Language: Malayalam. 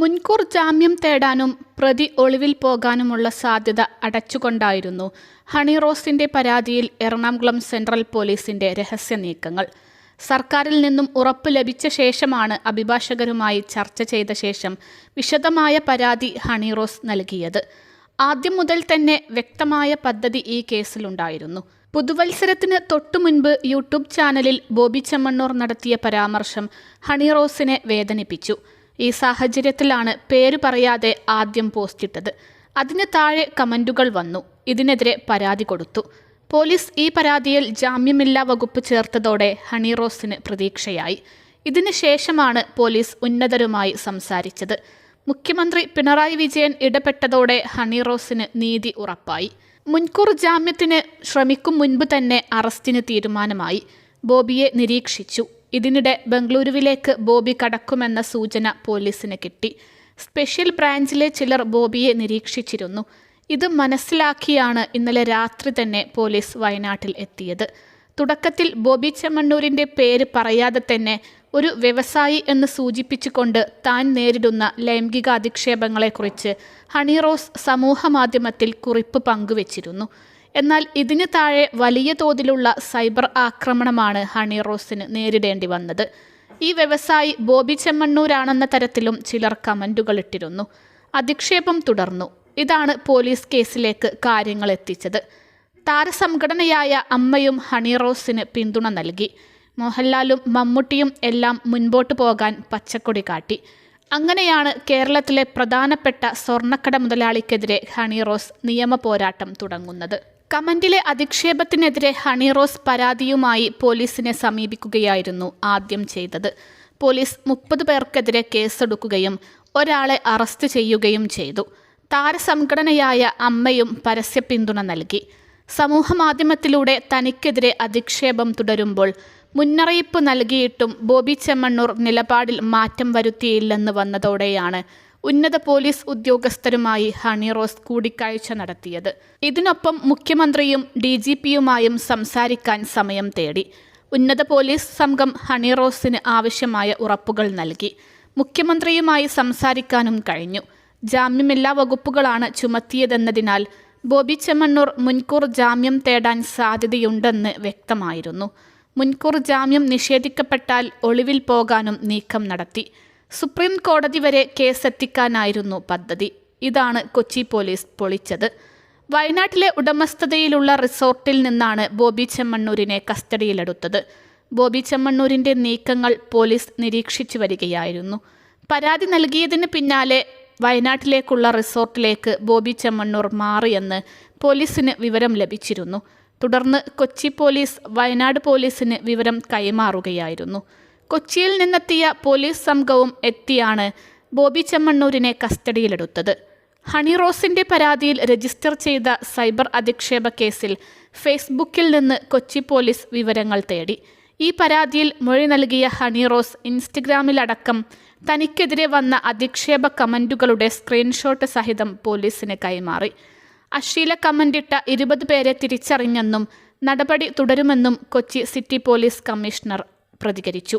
മുൻകൂർ ജാമ്യം തേടാനും പ്രതി ഒളിവിൽ പോകാനുമുള്ള സാധ്യത അടച്ചുകൊണ്ടായിരുന്നു ഹണി റോസിന്റെ പരാതിയിൽ എറണാകുളം സെൻട്രൽ പോലീസിന്റെ രഹസ്യ നീക്കങ്ങൾ. സർക്കാരിൽ നിന്നും ഉറപ്പ് ലഭിച്ച ശേഷമാണ് അഭിഭാഷകരുമായി ചർച്ച ചെയ്ത ശേഷം വിശദമായ പരാതി ഹണി റോസ് നൽകിയത്. ആദ്യം മുതൽ തന്നെ വ്യക്തമായ പദ്ധതി ഈ കേസിലുണ്ടായിരുന്നു. പുതുവത്സരത്തിന് തൊട്ടു മുൻപ് യൂട്യൂബ് ചാനലിൽ ബോബി ചെമ്മണ്ണൂർ നടത്തിയ പരാമർശം ഹണി റോസിനെ വേദനിപ്പിച്ചു. ഈ സാഹചര്യത്തിലാണ് പേര് പറയാതെ ആദ്യം പോസ്റ്റിട്ടത് അതിന് താഴെ കമന്റുകൾ വന്നു. ഇതിനെതിരെ പരാതി കൊടുത്തു. പോലീസ് ഈ പരാതിയിൽ ജാമ്യമില്ലാ വകുപ്പ് ചേർത്തതോടെ ഹണി റോസിന് പ്രതീക്ഷയായി. ഇതിന് ശേഷമാണ് പോലീസ് ഉന്നതരുമായി സംസാരിച്ചത്. മുഖ്യമന്ത്രി പിണറായി വിജയൻ ഇടപെട്ടതോടെ ഹണി റോസിന് നീതി ഉറപ്പായി. മുൻകൂർ ജാമ്യത്തിന് ശ്രമിക്കും മുൻപ് തന്നെ അറസ്റ്റിന് തീരുമാനമായി. ബോബിയെ നിരീക്ഷിച്ചു. ഇതിനിടെ ബംഗളൂരുവിലേക്ക് ബോബി കടക്കുമെന്ന സൂചന പോലീസിന് കിട്ടി. സ്പെഷ്യൽ ബ്രാഞ്ചിലെ ചിലർ ബോബിയെ നിരീക്ഷിച്ചിരുന്നു. ഇത് മനസ്സിലാക്കിയാണ് ഇന്നലെ രാത്രി തന്നെ പോലീസ് വയനാട്ടിൽ എത്തിയത്. തുടക്കത്തിൽ ബോബി ചെമ്മണ്ണൂരിന്റെ പേര് പറയാതെ തന്നെ ഒരു വ്യവസായി എന്ന് സൂചിപ്പിച്ചുകൊണ്ട് താൻ നേരിടുന്ന ലൈംഗിക അധിക്ഷേപങ്ങളെക്കുറിച്ച് ഹണിറോസ് സമൂഹ മാധ്യമത്തിൽ കുറിപ്പ് പങ്കുവച്ചിരുന്നു. എന്നാൽ ഇതിന് താഴെ വലിയ തോതിലുള്ള സൈബർ ആക്രമണമാണ് ഹണി റോസിന് നേരിടേണ്ടി വന്നത്. ഈ വ്യവസായി ബോബി ചെമ്മണ്ണൂരാണെന്ന തരത്തിലും ചിലർ കമന്റുകൾ ഇട്ടിരുന്നു. അധിക്ഷേപം തുടർന്നു. ഇതാണ് പോലീസ് കേസിലേക്ക് കാര്യങ്ങൾ എത്തിച്ചത്. താരസംഘടനയായ അമ്മയും ഹണി റോസിന് പിന്തുണ നൽകി. മോഹൻലാലും മമ്മൂട്ടിയും എല്ലാം മുൻപോട്ട് പോകാൻ പച്ചക്കൊടി കാട്ടി. അങ്ങനെയാണ് കേരളത്തിലെ പ്രധാനപ്പെട്ട സ്വർണക്കട മുതലാളിക്കെതിരെ ഹണി റോസ് നിയമ പോരാട്ടം തുടങ്ങുന്നത്. കമന്റിലെ അധിക്ഷേപത്തിനെതിരെ ഹണി റോസ് പരാതിയുമായി പോലീസിനെ സമീപിക്കുകയായിരുന്നു ആദ്യം ചെയ്തത്. പോലീസ് മുപ്പത് പേർക്കെതിരെ കേസെടുക്കുകയും ഒരാളെ അറസ്റ്റ് ചെയ്യുകയും ചെയ്തു. താരസംഘടനയായ അമ്മയും പരസ്യ പിന്തുണ നൽകി. സമൂഹമാധ്യമത്തിലൂടെ തനിക്കെതിരെ അധിക്ഷേപം തുടരുമ്പോൾ മുന്നറിയിപ്പ് നൽകിയിട്ടും ബോബി ചെമ്മണ്ണൂർ നിലപാടിൽ മാറ്റം വരുത്തിയില്ലെന്ന് വന്നതോടെയാണ് ഉന്നത പോലീസ് ഉദ്യോഗസ്ഥരുമായി ഹണി റോസ് കൂടിക്കാഴ്ച നടത്തിയത്. ഇതിനൊപ്പം മുഖ്യമന്ത്രിയും ഡി ജി പിയുമായും സംസാരിക്കാൻ സമയം തേടി. ഉന്നത പോലീസ് സംഘം ഹണി റോസിന് ആവശ്യമായ ഉറപ്പുകൾ നൽകി. മുഖ്യമന്ത്രിയുമായി സംസാരിക്കാനും കഴിഞ്ഞു. ജാമ്യമില്ലാ വകുപ്പുകളാണ് ചുമത്തിയതെന്നതിനാൽ ബോബി ചെമ്മണ്ണൂർ മുൻകൂർ ജാമ്യം തേടാൻ സാധ്യതയുണ്ടെന്ന് വ്യക്തമായിരുന്നു. മുൻകൂർ ജാമ്യം നിഷേധിക്കപ്പെട്ടാൽ ഒളിവിൽ പോകാനും നീക്കം നടത്തി. സുപ്രീം കോടതി വരെ കേസെത്തിക്കാനായിരുന്നു പദ്ധതി. ഇതാണ് കൊച്ചി പോലീസ് പൊളിച്ചത്. വയനാട്ടിലെ ഉടമസ്ഥതയിലുള്ള റിസോർട്ടിൽ നിന്നാണ് ബോബി ചെമ്മണ്ണൂരിനെ കസ്റ്റഡിയിലെടുത്തത്. ബോബി ചെമ്മണ്ണൂരിന്റെ നീക്കങ്ങൾ പോലീസ് നിരീക്ഷിച്ചു വരികയായിരുന്നു. പരാതി നൽകിയതിന് പിന്നാലെ വയനാട്ടിലേക്കുള്ള റിസോർട്ടിലേക്ക് ബോബി ചെമ്മണ്ണൂർ മാറിയെന്ന് പോലീസിന് വിവരം ലഭിച്ചിരുന്നു. തുടർന്ന് കൊച്ചി പോലീസ് വയനാട് പോലീസിന് വിവരം കൈമാറുകയായിരുന്നു. കൊച്ചിയിൽ നിന്നെത്തിയ പോലീസ് സംഘവും എത്തിയാണ് ബോബി ചെമ്മണ്ണൂരിനെ കസ്റ്റഡിയിലെടുത്തത്. ഹണി റോസിന്റെ പരാതിയിൽ രജിസ്റ്റർ ചെയ്ത സൈബർ അധിക്ഷേപ കേസിൽ ഫേസ്ബുക്കിൽ നിന്ന് കൊച്ചി പോലീസ് വിവരങ്ങൾ തേടി. ഈ പരാതിയിൽ മൊഴി നൽകിയ ഹണി റോസ് ഇൻസ്റ്റഗ്രാമിലടക്കം തനിക്കെതിരെ വന്ന അധിക്ഷേപ കമന്റുകളുടെ സ്ക്രീൻഷോട്ട് സഹിതം പോലീസിന് കൈമാറി. അശ്ലീല കമന്റിട്ട ഇരുപത് പേരെ തിരിച്ചറിഞ്ഞെന്നും നടപടി തുടരുമെന്നും കൊച്ചി സിറ്റി പോലീസ് കമ്മീഷണർ പ്രതികരിച്ചു.